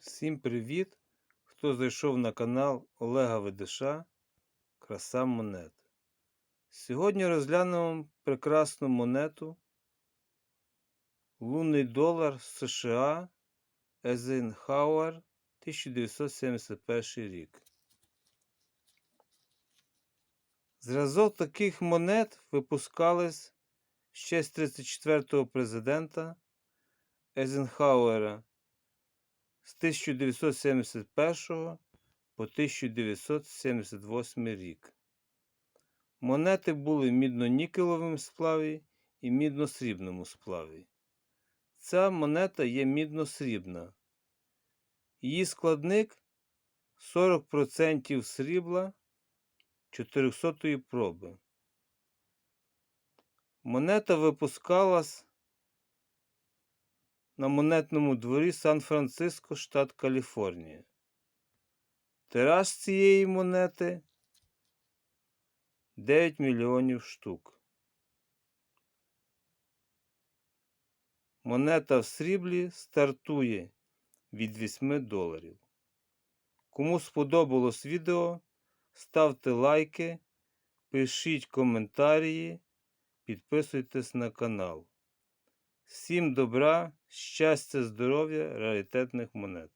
Всім привіт! Хто зайшов на канал Олега Ведеша Краса монет. Сьогодні розглянемо прекрасну монету Лунний долар США Езенхауер 1971 рік. Зразок таких монет випускались ще з 34-го президента Езенхауера з 1971 по 1978 рік. Монети були в мідно-нікелевому сплаві і мідно-срібному сплаві. Ця монета є мідно-срібна. Її складник 40% срібла 400 проби. Монета випускалась на монетному дворі Сан-Франциско, штат Каліфорнія. Тираж цієї монети 9 мільйонів штук. Монета в сріблі стартує від 8 доларів. Кому сподобалось відео, ставте лайки, пишіть коментарі, підписуйтесь на канал. Всім добра, щастя, здоров'я, раритетних монет.